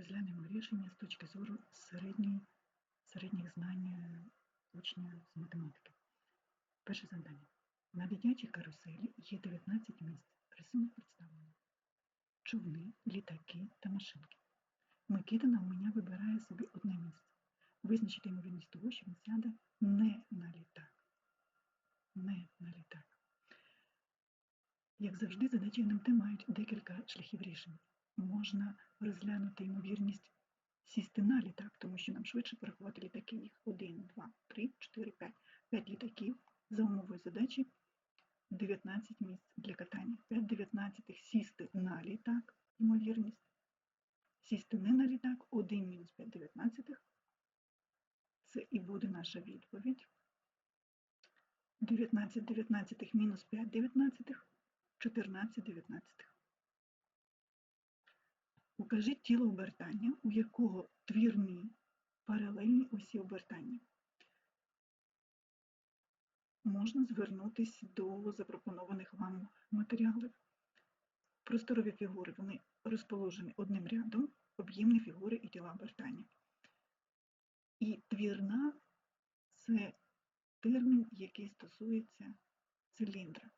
Розглянемо рішення з точки зору середньої, середніх знань е, учня з математики. Перше завдання. На дитячій каруселі є 19 місць. Рисунок представлено. Човни, літаки та машинки. Микита навмання вибирає собі одне місце. Визначити ймовірність того, що він сяде не на літак. Не на літак. Як завжди, задачі НМТ мають декілька шляхів рішень. Можна розглянути ймовірність сісти на літак, тому що нам швидше порахувати літаки. Їх 1, 2, 3, 4, 5. 5 літаків за умовою задачі 19 місць для катання. 5 19 сісти на літак, ймовірність. Сісти не на літак, 1 мінус 5 19. Це і буде наша відповідь. 19 19 мінус 5 19, 14 19. Укажіть тіло обертання, у якого твірні паралельні осі обертання. Можна звернутися до запропонованих вам матеріалів. Просторові фігури вони розположені одним рядом, об'ємні фігури і тіла обертання. І твірна це термін, який стосується циліндра.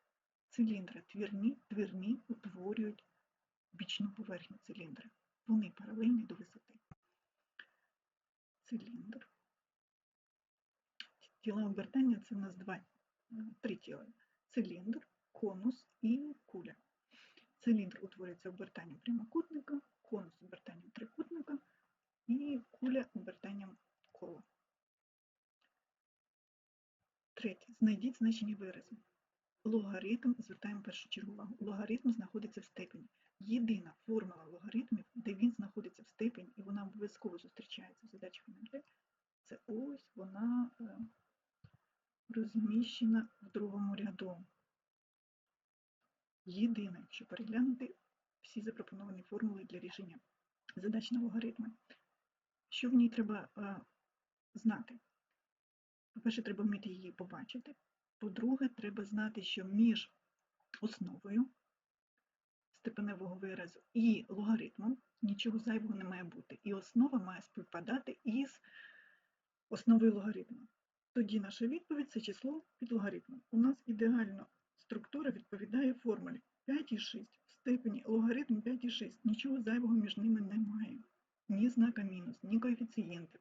Циліндра твірні, твірні утворюють бічну поверхню циліндра. Вони паралельні до висоти. Циліндр. Тіла обертання це у нас два, три тіла. Циліндр, конус і куля. Циліндр утворюється обертанням прямокутника, конус обертанням трикутника і куля обертанням кола. Третє. Знайдіть значення виразу. Логаритм, звертаємо першу чергу увагу, логаритм знаходиться в степені. Єдина формула логаритмів, де він знаходиться в степені, і вона обов'язково зустрічається в задачах НМТ, це ось вона е, розміщена в другому ряду. Єдина, якщо переглянути всі запропоновані формули для рішення задач на логаритми. Що в ній треба е, знати? По-перше, треба вміти її побачити. По-друге, треба знати, що між основою степеневого виразу і логаритмом нічого зайвого не має бути. І основа має співпадати із основою логаритму. Тоді наша відповідь це число під логаритмом. У нас ідеально структура відповідає формулі 5,6 в степені логаритм 5,6. Нічого зайвого між ними немає. Ні знака мінус, ні коефіцієнтів.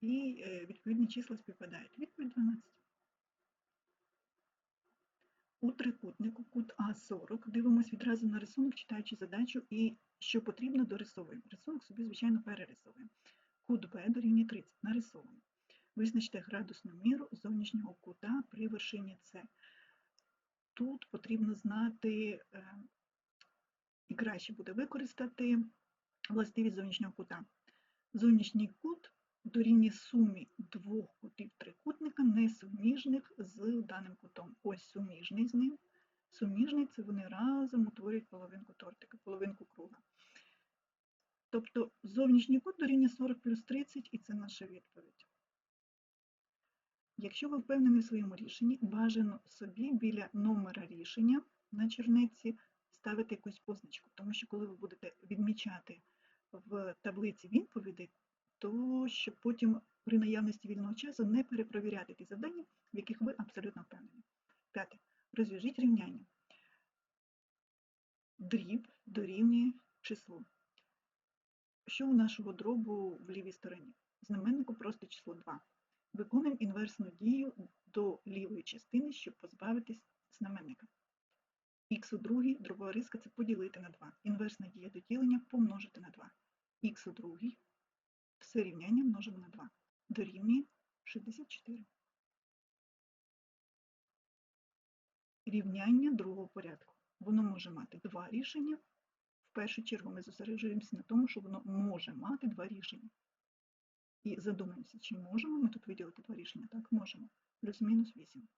І е, відповідні числа співпадають. Відповідь 12. У трикутнику кут А40 дивимося відразу на рисунок, читаючи задачу, і що потрібно, дорисовуємо. Рисунок собі, звичайно, перерисовуємо. Кут Б дорівнює 30, нарисовано. Визначте градусну міру зовнішнього кута при вершині С. Тут потрібно знати, е, і краще буде використати властивість зовнішнього кута. Зовнішній кут дорівнює сумі двох кутів трикутника, несуміжних з даним кутом. Ось суміжний з ним. Суміжний це вони разом утворюють половинку тортика, половинку круга. Тобто зовнішній кут дорівнює 40 плюс 30, і це наша відповідь. Якщо ви впевнені в своєму рішенні, бажано собі біля номера рішення на чернетці ставити якусь позначку, тому що коли ви будете відмічати в таблиці відповідей, то щоб потім при наявності вільного часу не перепровіряти ті завдання, в яких ви абсолютно впевнені. П'яте. Розв'яжіть рівняння. Дріб дорівнює числу. Що у нашого дробу в лівій стороні? Знаменнику просто число 2. Виконуємо інверсну дію до лівої частини, щоб позбавитись знаменника. Х у другій дробова риска це поділити на 2. Інверсна дія до ділення помножити на 2. Х у другій все рівняння множимо на 2. Дорівнює 64. Рівняння другого порядку. Воно може мати два рішення. В першу чергу ми зосереджуємося на тому, що воно може мати два рішення. І задумаємося, чи можемо ми тут виділити два рішення? Так, можемо. Плюс-мінус 8.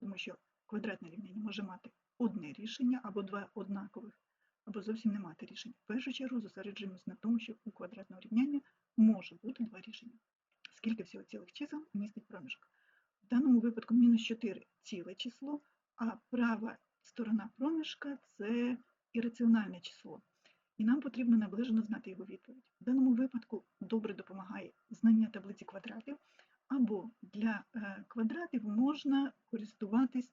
Тому що квадратне рівняння може мати одне рішення або два однакових, або зовсім не мати рішень. В першу чергу зосереджуємося на тому, що у квадратного рівняння може бути два рішення. Скільки всього цілих чисел містить проміжок? В даному випадку мінус 4 ціле число, а права сторона проміжка це ірраціональне число. і нам потрібно наближено знати його відповідь. В даному випадку добре допомагає знання таблиці квадратів, або для е, квадратів можна користуватись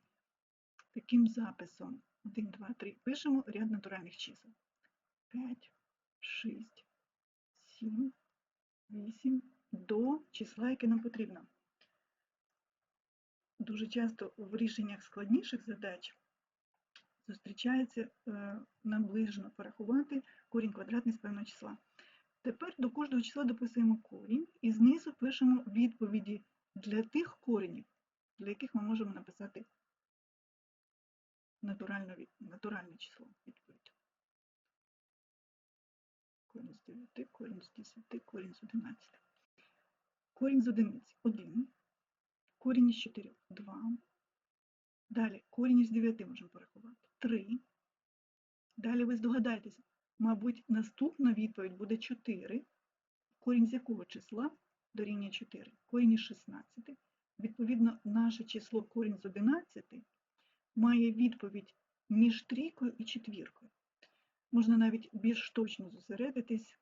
таким записом. 1, 2, 3. Пишемо ряд натуральних чисел. 5, 6, 7, 8 до числа, яке нам потрібно. Дуже часто в рішеннях складніших задач зустрічається е, наближено порахувати корінь квадратний з певного числа. Тепер до кожного числа дописуємо корінь і знизу пишемо відповіді для тих коренів, для яких ми можемо написати натуральне число відповідь. Корінь з 9, корінь з 10, корінь з 11. Корінь з одиниць 1, корінь із 4 2. Далі корінь із 9 можемо порахувати 3. Далі ви здогадаєтеся, мабуть, наступна відповідь буде 4. Корінь з якого числа дорівнює 4? Корінь із 16. Відповідно, наше число корінь з 11 має відповідь між трійкою і четвіркою. Можна навіть більш точно зосередитись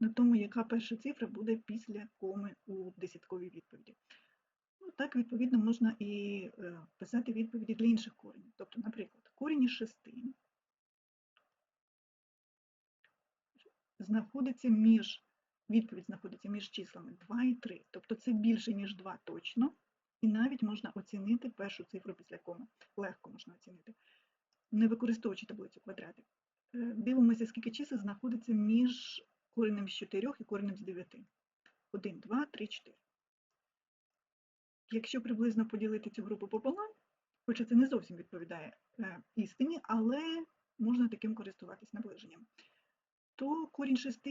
на тому, яка перша цифра буде після коми у десятковій відповіді. Ну, так, відповідно, можна і е, писати відповіді для інших коренів. Тобто, наприклад, корінь із 6 знаходиться між, відповідь знаходиться між числами 2 і 3. Тобто це більше, ніж 2 точно, і навіть можна оцінити першу цифру після коми. Легко можна оцінити, не використовуючи таблицю квадратів. Е, Дивимося, скільки чисел знаходиться між коренем з 4 і коренем з 9. 1, 2, 3, 4. Якщо приблизно поділити цю групу пополам, хоча це не зовсім відповідає е, істині, але можна таким користуватись наближенням, то корінь 6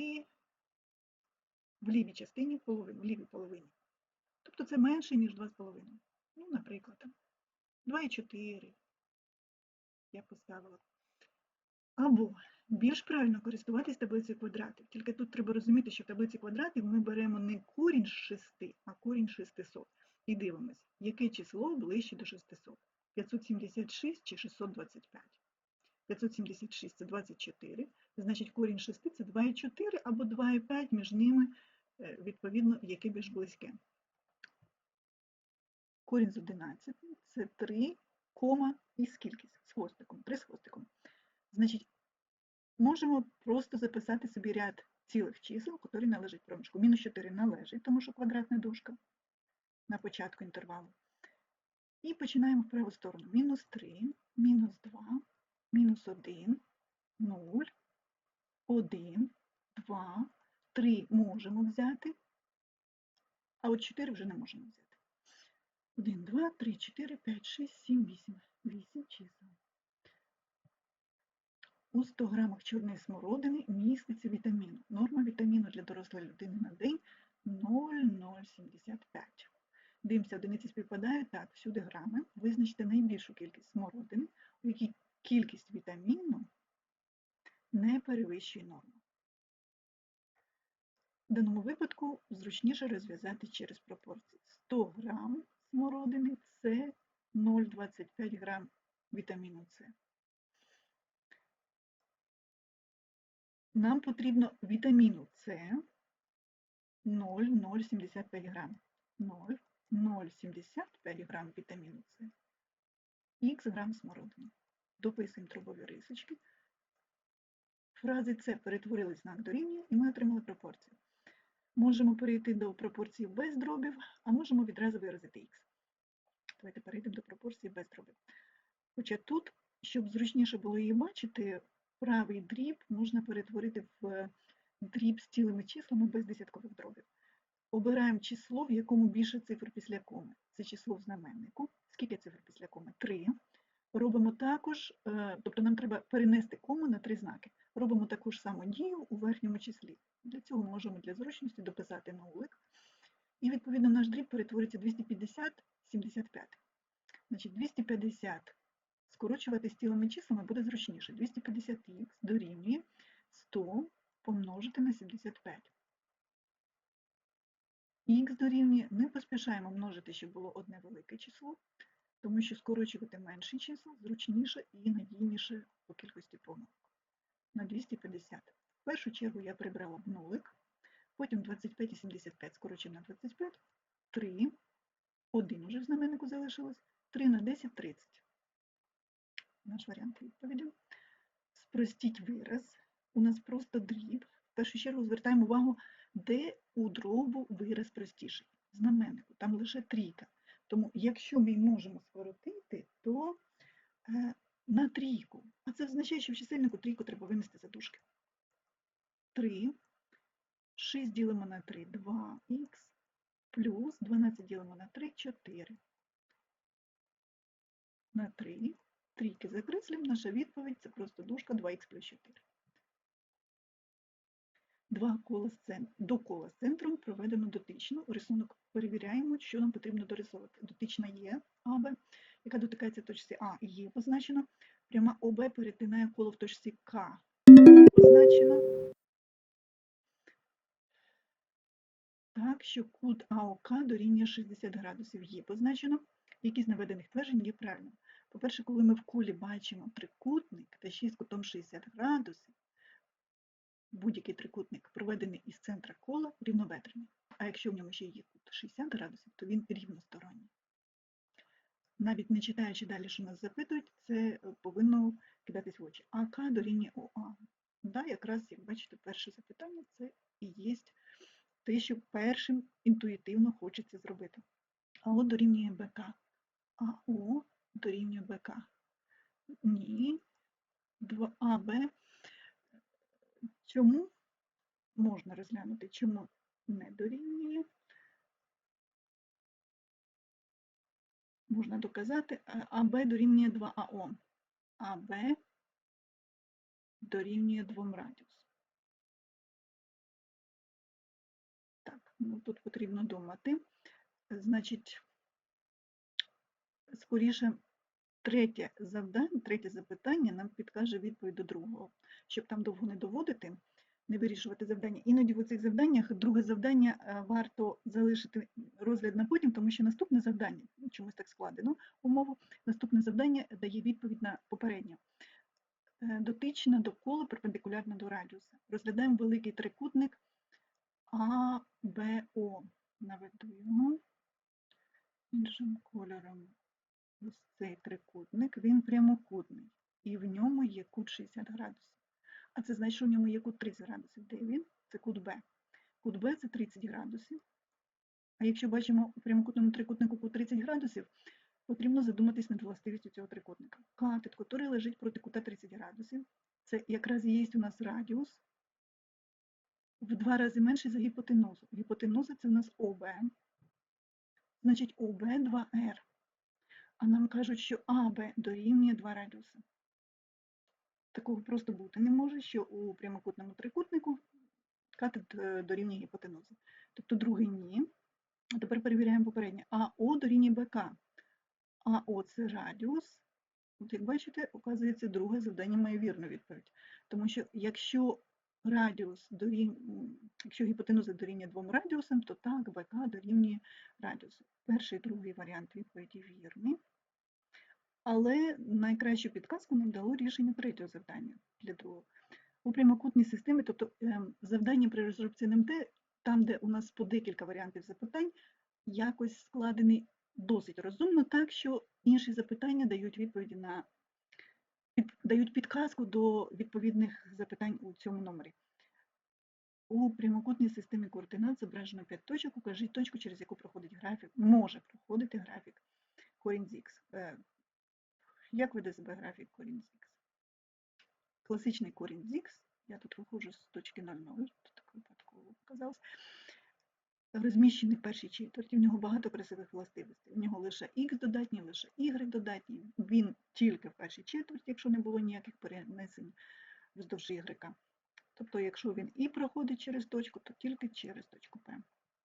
в лівій частині в лівій половині. Тобто це менше, ніж 2,5. Ну, наприклад, там 2,4 я поставила. Або більш правильно користуватись таблицею квадратів. Тільки тут треба розуміти, що в таблиці квадратів ми беремо не корінь з 6, а корінь 600. І дивимось, яке число ближче до 600. 576 чи 625. 576 це 24, значить корінь 6 це 2,4 або 2,5 між ними, е, відповідно, яке більш близьке. Корінь з 11 це 3, кома і скільки? З хвостиком, 3 з хвостиком. Значить, можемо просто записати собі ряд цілих чисел, які належать проміжку. Мінус 4 належить, тому що квадратна дужка на початку інтервалу. І починаємо в праву сторону. Мінус 3, мінус 2, мінус 1, 0, 1, 2, 3 можемо взяти, а от 4 вже не можемо взяти. 1, 2, 3, 4, 5, 6, 7, 8. 8 чисел. У 100 грамах чорної смородини міститься вітамін. Норма вітаміну для дорослої людини на день 0,075. Дивимося, одиниці співпадають. Так, всюди грами. Визначте найбільшу кількість смородини, у якій кількість вітаміну не перевищує норму. В даному випадку зручніше розв'язати через пропорції. 100 грам смородини це 0,25 грам вітаміну С. Нам потрібно вітаміну С 0,075 грам. 0,075 грам вітаміну С. Х грам смородини. Дописуємо трубові рисочки. Фрази С перетворили знак дорівнює, і ми отримали пропорцію. Можемо перейти до пропорції без дробів, а можемо відразу виразити х. Давайте перейдемо до пропорції без дробів. Хоча тут, щоб зручніше було її бачити, правий дріб можна перетворити в дріб з цілими числами без десяткових дробів. Обираємо число, в якому більше цифр після коми. Це число в знаменнику. Скільки цифр після коми? 3. Робимо також, е, тобто нам треба перенести кому на три знаки. Робимо таку ж саму дію у верхньому числі. Для цього можемо для зручності дописати нулик. І відповідно наш дріб перетвориться 250 75. Значить, 250 скорочувати з цілими числами буде зручніше. 250х дорівнює 100 помножити на 75. Х дорівнює, не поспішаємо множити, щоб було одне велике число, тому що скорочувати менші числа зручніше і надійніше по кількості помилок. на 250. В першу чергу я прибрала б нулик, потім 25 і 75 скорочимо на 25, 3, 1 уже в знаменнику залишилось, 3 на 10 – 30. Наш варіант відповіді. Спростіть вираз. У нас просто дріб. В першу чергу звертаємо увагу, де у дробу вираз простіший. Знаменнику, там лише трійка. Тому якщо ми можемо скоротити, то е, на трійку. А це означає, що в чисельнику трійку треба винести за дужки. 3, 6 ділимо на 3, 2х, плюс 12 ділимо на 3, 4. На 3, трійки закреслимо, наша відповідь це просто дужка 2х плюс 4. Два кола з цен... до кола з центром проведено дотично. Рисунок перевіряємо, що нам потрібно дорисувати. Дотична є АБ, яка дотикається точці А і є позначена. Пряма ОБ перетинає коло в точці К. Позначена. Так, що кут АОК дорівнює 60 градусів є позначено. Які з наведених тверджень є правильним? По-перше, коли ми в колі бачимо трикутник та ще з кутом 60 градусів, будь-який трикутник, проведений із центра кола, рівнобедрений. А якщо в ньому ще є кут 60 градусів, то він рівносторонній. Навіть не читаючи далі, що нас запитують, це е, повинно кидатись в очі. АК дорівнює ОА. Да, якраз, як бачите, перше запитання це і є те, що першим інтуїтивно хочеться зробити. АО дорівнює БК. АО дорівнює БК. Ні. 2АБ. Чому можна розглянути, чому не дорівнює? Можна доказати, АБ дорівнює 2АО. АБ дорівнює 2 радіус. Так, ну тут потрібно думати. Значить, скоріше, третє завдання, третє запитання нам підкаже відповідь до другого. Щоб там довго не доводити, не вирішувати завдання. Іноді в цих завданнях друге завдання е, варто залишити розгляд на потім, тому що наступне завдання, ну, чомусь так складено умову, наступне завдання дає відповідь на попереднє. Е, Дотична до кола перпендикулярна до радіуса. Розглядаємо великий трикутник АБО. Наведу його іншим кольором. Ось цей трикутник, він прямокутний. І в ньому є кут 60 градусів. А це значить, що в ньому є кут 30 градусів. Де він? Це кут Б. Кут Б це 30 градусів. А якщо бачимо у прямокутному трикутнику кут 30 градусів, потрібно задуматись над властивістю цього трикутника. Катет, який лежить проти кута 30 градусів, це якраз є у нас радіус в два рази менший за гіпотенузу. Гіпотенуза це у нас ОБ. Значить, ОБ 2Р. А нам кажуть, що АБ дорівнює 2 радіуси. Такого просто бути не може, що у прямокутному трикутнику катет е, дорівнює гіпотенузи. Тобто другий ні. А тепер перевіряємо попереднє. АО дорівнює БК. АО це радіус. От як бачите, оказується, друге завдання має вірну відповідь. Тому що якщо радіус дорівнює, якщо гіпотенуза дорівнює двом радіусам, то так, БК дорівнює радіусу. Перший і другий варіант відповіді вірний. Але найкращу підказку нам дало рішення третього завдання для другого. У прямокутній системі, тобто ем, завдання при розробці НМТ, там, де у нас по декілька варіантів запитань, якось складений досить розумно, так що інші запитання дають відповіді на дають підказку до відповідних запитань у цьому номері. У прямокутній системі координат зображено 5 точок. Укажіть точку, через яку проходить графік, може проходити графік корінь з х. Як веде себе графік корінь з х? Класичний корінь з х, я тут виходжу з точки 0,0, тут так випадково показалось, розміщений в першій четверті, в нього багато красивих властивостей. В нього лише х додатній, лише y додатній, він тільки в першій четверті, якщо не було ніяких перенесень вздовж y. Тобто, якщо він і проходить через точку, то тільки через точку P.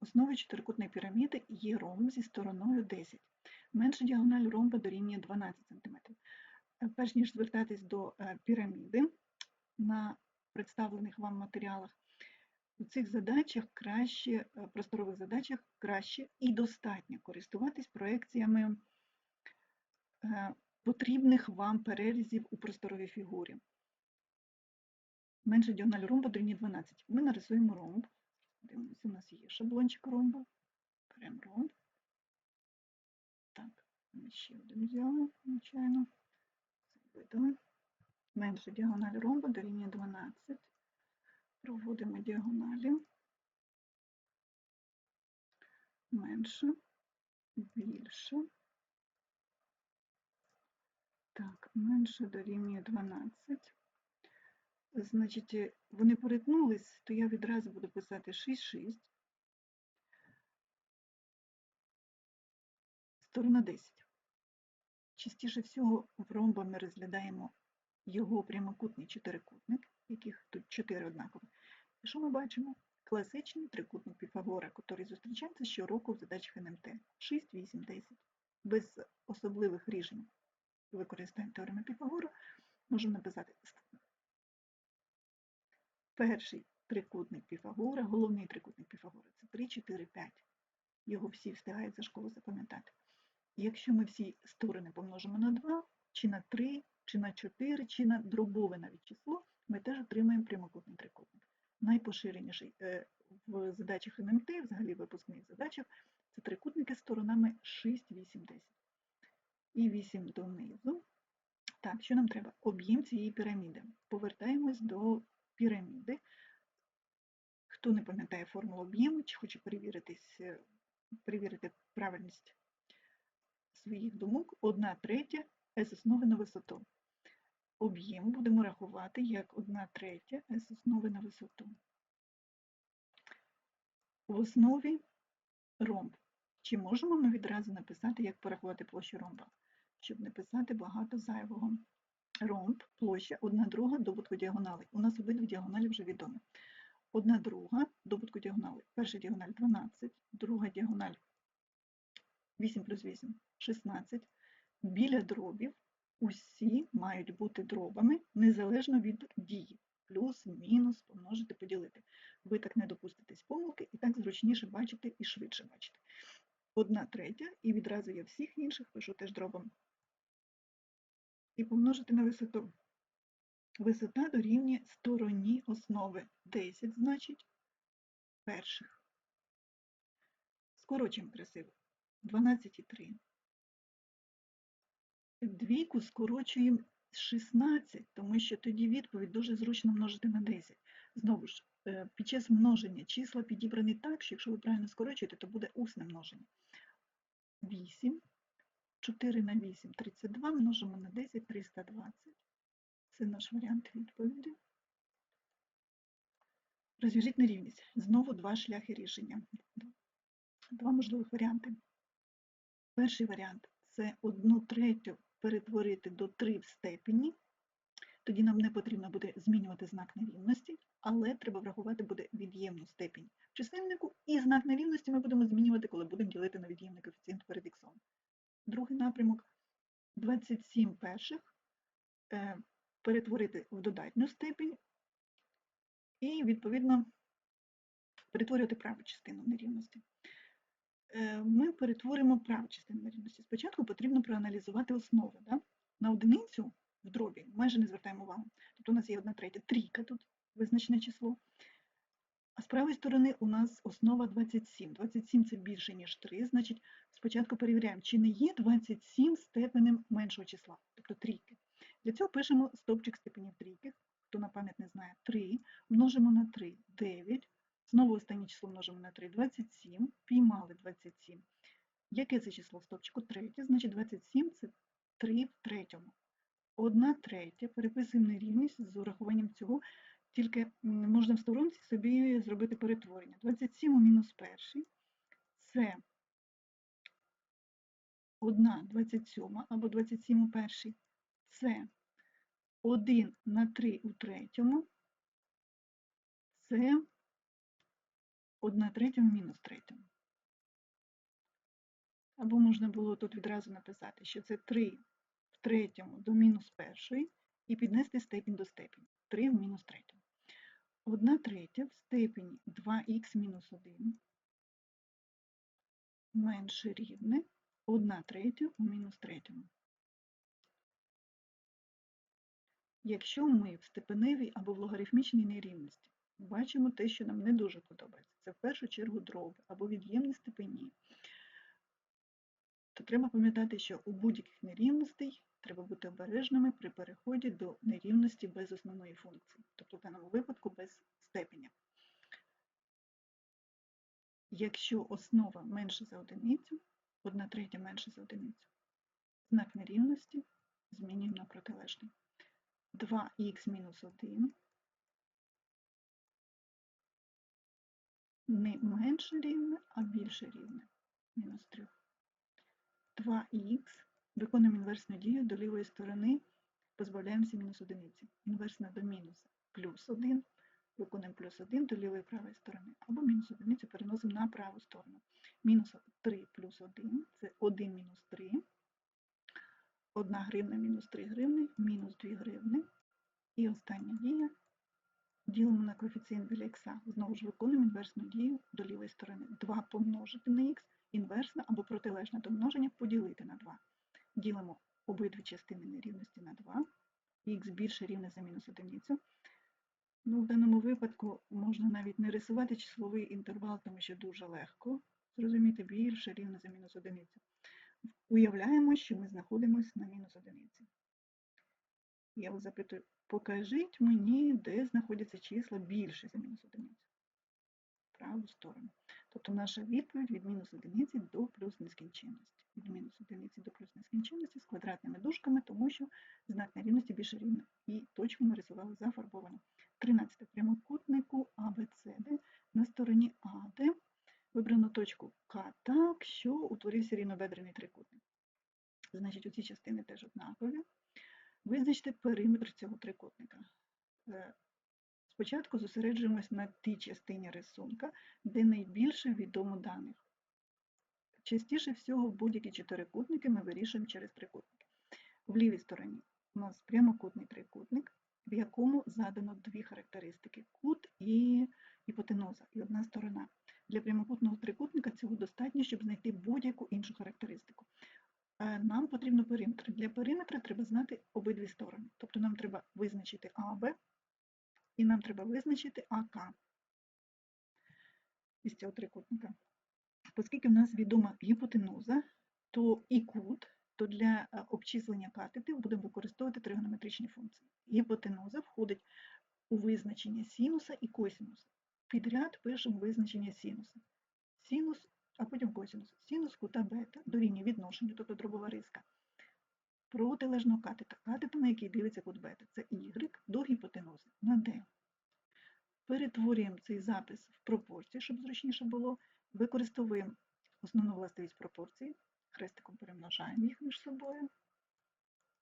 Основою чотирикутної піраміди є ромб зі стороною 10. Менша діагональ ромба дорівнює 12 см. Перш ніж звертатись до е, піраміди на представлених вам матеріалах, у цих задачах краще, е, просторових задачах краще і достатньо користуватись проекціями е, потрібних вам перерізів у просторовій фігурі. менше діагональ ромба дорівнює 12. Ми нарисуємо ромб. Дивимося, у нас є шаблончик ромба. Беремо ромб. Ще один взяли, звичайно. Менше діагональ ромба дорівнює 12. Проводимо діагоналі. Менше, більше. Так, менше дорівнює 12. Значить, е, вони перетнулись, то я відразу буду писати 6, 6. Сторона 10. Частіше всього в ромба ми розглядаємо його прямокутний чотирикутник, яких тут 4 однакові. Що ми бачимо? Класичний трикутник Піфагора, який зустрічається щороку в задачах НМТ 6, 8, 10. Без особливих рішень використання теореми Піфагора можемо написати перший трикутник Піфагора, головний трикутник Піфагора це 3, 4, 5. Його всі встигають за школу запам'ятати. Якщо ми всі сторони помножимо на 2, чи на 3, чи на 4, чи на дробове навіть число, ми теж отримаємо прямокутний трикутник. Найпоширеніший е, в задачах НМТ, взагалі в випускних задачах, це трикутники з сторонами 6, 8, 10. І 8 донизу. Так, що нам треба? Об'єм цієї піраміди. Повертаємось до піраміди. Хто не пам'ятає формулу об'єму, чи хоче е, перевірити правильність своїх думок, 1 третя з основи на висоту. Об'єм будемо рахувати як 1 третя з основи на висоту. В основі ромб. Чи можемо ми відразу написати, як порахувати площу ромба, щоб не писати багато зайвого? Ромб, площа, 1 друга добутку діагоналей. У нас обидві діагоналі вже відомі. Одна друга добутку діагоналей. Перша діагональ 12, друга діагональ 8 плюс 8 16. Біля дробів усі мають бути дробами незалежно від дії. Плюс, мінус, помножити, поділити. Ви так не допуститесь помилки і так зручніше бачите і швидше бачите. Одна третя, і відразу я всіх інших пишу теж дробом. І помножити на висоту. Висота дорівнює стороні основи. 10, значить, перших. Скорочуємо красиво. 12,3. Двійку скорочуємо з 16, тому що тоді відповідь дуже зручно множити на 10. Знову ж, е, під час множення числа підібрані так, що якщо ви правильно скорочуєте, то буде усне множення. 8, 4 на 8 – 32, множимо на 10 – 320. Це наш варіант відповіді. Розв'яжіть нерівність. Знову два шляхи рішення. Два можливих варіанти. Перший варіант це 1 третю перетворити до 3 в степені. Тоді нам не потрібно буде змінювати знак нерівності, але треба врахувати буде від'ємну степінь в чисельнику, і знак нерівності ми будемо змінювати, коли будемо ділити на від'ємний коефіцієнт перед х. Другий напрямок 27 перших е, перетворити в додатню степінь і, відповідно, перетворювати праву частину нерівності. Е, ми перетворимо праву частину нерівності. Спочатку потрібно проаналізувати основи. Да? На одиницю в дробі майже не звертаємо увагу. Тобто у нас є одна третя трійка тут, визначене число. А з правої сторони у нас основа 27. 27 це більше, ніж 3, значить, спочатку перевіряємо, чи не є 27 степенем меншого числа, тобто трійки. Для цього пишемо стовпчик степенів трійки, хто на пам'ять не знає, 3, множимо на 3, 9, знову останнє число множимо на 3, 27, піймали 27. Яке це число в стовпчику? Третє, значить 27 це 3 в третьому. Одна третя, переписуємо нерівність з урахуванням цього, тільки можна в сторонці собі зробити перетворення. 27 у мінус перший це 1 27 або 27 у перший це 1 на 3 у третьому, це 1 третьому мінус третьому. Або можна було тут відразу написати, що це 3 в третьому до мінус першої і піднести степінь до степені. 3 в мінус третьому. 1 третя в степені 2х мінус 1 менше рівне 1 третя у мінус третьому. Якщо ми в степеневій або в логарифмічній нерівності бачимо те, що нам не дуже подобається, це в першу чергу дроби або від'ємні степені, то треба пам'ятати, що у будь-яких нерівностей треба бути обережними при переході до нерівності без основної функції, тобто в даному випадку без степеня. Якщо основа менша за одиницю, 1 третя менше за одиницю, знак нерівності змінюємо на протилежний. 2х мінус 1 не менше рівне, а більше рівне. Мінус 3. 2х. Виконуємо інверсну дію до лівої сторони, позбавляємося мінус одиниці. Інверсна до мінуса плюс 1. Виконуємо плюс 1 до лівої правої сторони. Або мінус одиницю переносимо на праву сторону. Мінус 3 плюс 1 це 1 мінус 3. 1 гривна мінус 3 гривни, мінус 2 гривни. І остання дія. Ділимо на коефіцієнт біля х. Знову ж виконуємо інверсну дію до лівої сторони. 2 помножити на х, інверсна або протилежне до множення поділити на 2. Ділимо обидві частини нерівності на 2. х більше рівне за мінус одиницю. Ну, в даному випадку можна навіть не рисувати числовий інтервал, тому що дуже легко зрозуміти більше рівне за мінус одиницю. Уявляємо, що ми знаходимося на мінус одиниці. Я вас запитую, покажіть мені, де знаходяться числа більше за мінус одиницю. Праву сторону. Тобто наша відповідь від мінус одиниці до плюс нескінченності. Від мінус одиниці до плюс нескінченності з квадратними дужками, тому що знак нерівності більше рівний. І точку ми рисували зафарбовано. 13 прямокутнику ABCD на стороні АД вибрано точку К так, що утворився рівнобедрений трикутник. Значить, оці частини теж однакові. Визначте периметр цього трикутника. Е, Спочатку зосереджуємось на тій частині рисунка, де найбільше відомо даних. Частіше всього будь-які чотирикутники ми вирішуємо через трикутники. В лівій стороні у нас прямокутний трикутник, в якому задано дві характеристики кут і гіпотенуза, і одна сторона. Для прямокутного трикутника цього достатньо, щоб знайти будь-яку іншу характеристику. Е, Нам потрібно периметр. Для периметра треба знати обидві сторони. Тобто нам треба визначити АБ і нам треба визначити АК із цього трикутника. Оскільки в нас відома гіпотенуза, то і кут, то для е, обчислення катетів будемо використовувати тригонометричні функції. Гіпотенуза входить у визначення синуса і косинуса. Підряд пишемо визначення синуса. Синус, а потім косинус. Синус кута бета дорівнює відношенню, тобто дробова риска. Протилежного катета. Катета, на який дивиться кут бета. Це y до гіпотенузи на d. Перетворюємо цей запис в пропорції, щоб зручніше було. Використовуємо основну властивість пропорції. Хрестиком перемножаємо їх між собою.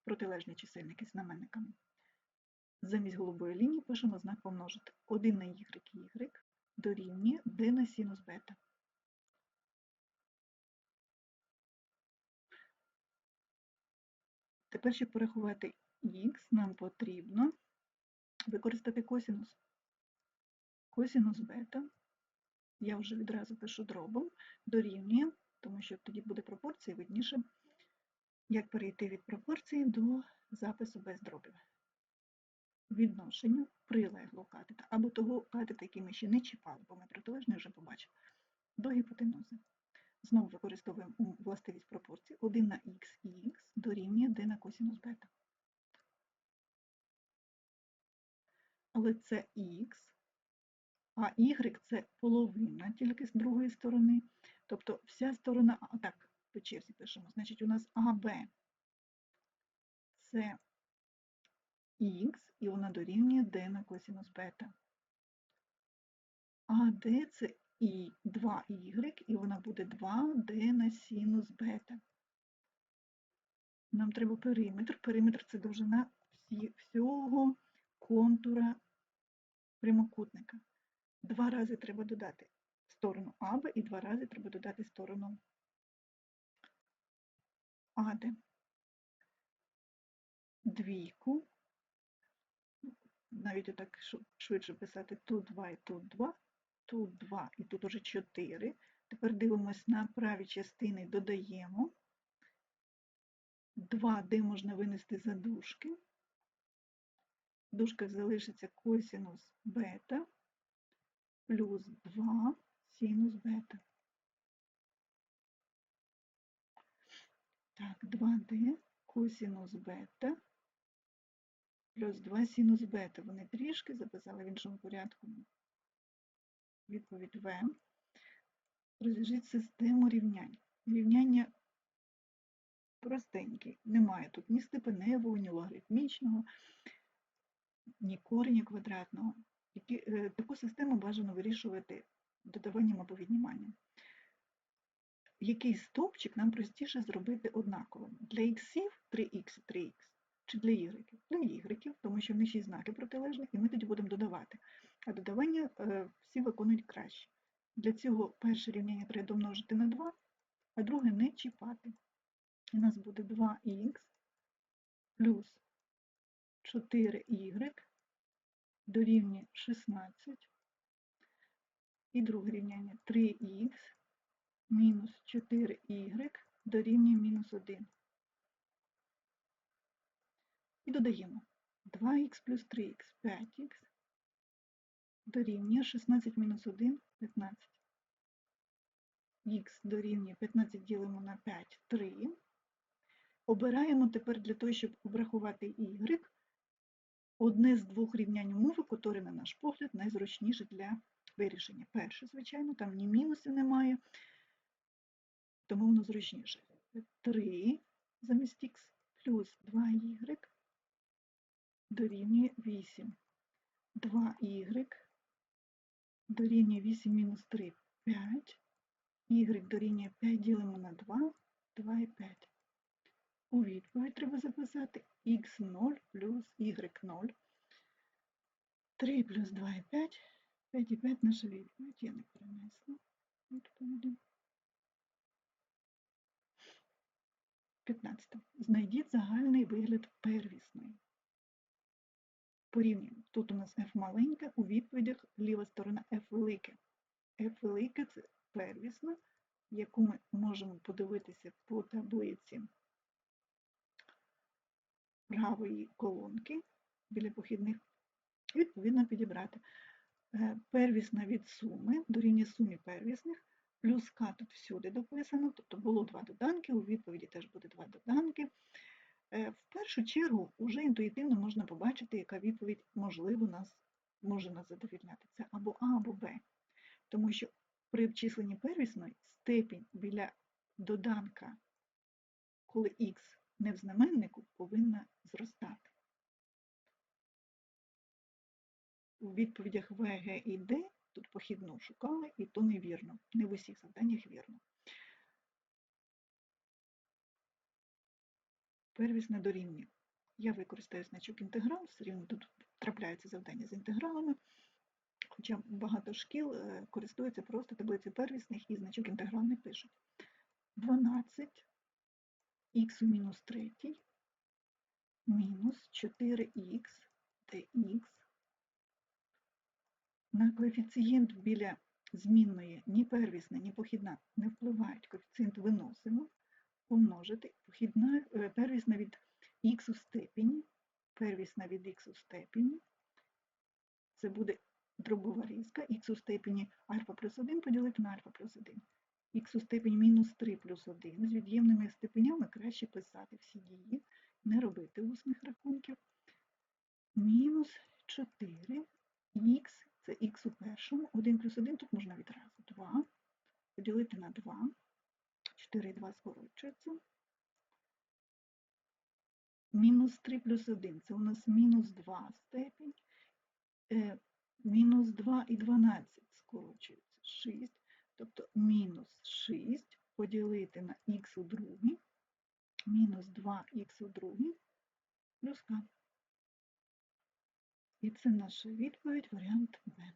Протилежні чисельники знаменниками. Замість голубої лінії пишемо знак помножити. 1 на y, y дорівнює d на синус бета. Тепер, щоб порахувати х, нам потрібно використати косинус. Косинус бета, я вже відразу пишу дробом, дорівнює, тому що тоді буде пропорція видніше, як перейти від пропорції до запису без дробів. Відношенню прилеглого катета, або того катета, який ми ще не чіпали, бо ми протилежний вже побачили, до гіпотенузи. Знову використовуємо властивість пропорції 1 на х і х дорівнює d на косинус бета. Але це х, а y це половина тільки з другої сторони. Тобто вся сторона, а так, по черзі пишемо, значить у нас АБ це х, і вона дорівнює d на косинус бета. А d це і 2y, і вона буде 2d на синус бета. Нам треба периметр. Периметр це довжина всього контура прямокутника. Два рази треба додати сторону АБ і два рази треба додати сторону АД. Двійку, навіть отак швидше писати тут 2 і тут 2, тут 2 і тут уже 4. Тепер дивимось на праві частини, додаємо. 2, де можна винести за дужки. В дужках залишиться косінус бета плюс 2 синус бета. Так, 2D косінус бета плюс 2 синус бета. Вони трішки записали в іншому порядку. Відповідь В. Розв'яжіть систему рівнянь. Рівняння простенькі. Немає тут ні степеневого, ні логарифмічного, ні кореня квадратного. Е, таку систему бажано вирішувати додаванням або відніманням. Який стовпчик нам простіше зробити однаковим? Для іксів 3х, 3х, чи для ігреків? Для ігреків, тому що в них 6 знаків протилежних, і ми тоді будемо додавати. А додавання е, всі виконують краще. Для цього перше рівняння треба домножити на 2, а друге не чіпати. У нас буде 2х плюс 4y дорівнює 16. І друге рівняння 3х мінус 4y дорівнює мінус 1. І додаємо 2х плюс 3х 5х дорівнює 16 мінус 1 15. Х дорівнює 15 ділимо на 5 3. Обираємо тепер для того, щоб обрахувати y, одне з двох рівнянь умови, яке, на наш погляд, найзручніше для вирішення. Перше, звичайно, там ні мінусів немає, тому воно зручніше. 3 замість х плюс 2y дорівнює 8. 2y дорівнює 8 мінус 3 5. y дорівнює 5 ділимо на 2, 2 і 5. У відповідь треба записати х0 плюс y0. 3 плюс 2 і 5. 5 і 5 наша відповідь. Я не перенесла відповіді. 15. Знайдіть загальний вигляд первісної. Порівнюємо. Тут у нас f маленьке, у відповідях ліва сторона f велике. f велике це первісна, яку ми можемо подивитися по таблиці правої колонки біля похідних, відповідно підібрати. Е, первісна від суми, дорівнює сумі первісних, плюс К тут всюди дописано, тобто було два доданки, у відповіді теж буде два доданки. Е, в першу чергу вже інтуїтивно можна побачити, яка відповідь можливо нас може нас задовільняти. Це або А, або Б. Тому що при обчисленні первісної степінь біля доданка, коли х не в знаменнику, повинна зростати. У відповідях В, Г і Д тут похідну шукали, і то невірно. Не в усіх завданнях вірно. Первісне дорівнює. Я використаю значок інтеграл, все рівно тут трапляються завдання з інтегралами, хоча багато шкіл е, користуються просто таблицею первісних і значок інтеграл не пишуть. 12 х у мінус 3 мінус 4х dx на коефіцієнт біля змінної ні первісна, ні похідна не впливають, коефіцієнт виносимо, помножити похідна, е, первісна від х у степені, первісна від х у степені, це буде дробова різка, х у степені альфа плюс 1 поділити на альфа плюс 1. Х у степені мінус 3 плюс 1. З від'ємними степенями краще писати всі дії, не робити усних рахунків. Мінус 4 х це х у першому, 1 плюс 1 тут можна відразу 2. Поділити на 2. 4 і 2 скорочується. Мінус 3 плюс 1 це у нас мінус 2 степінь. Е, мінус 2 і 12 скорочується 6. Тобто мінус 6 поділити на х у другій, мінус 2х у другій плюс k. І це наша відповідь, варіант Б.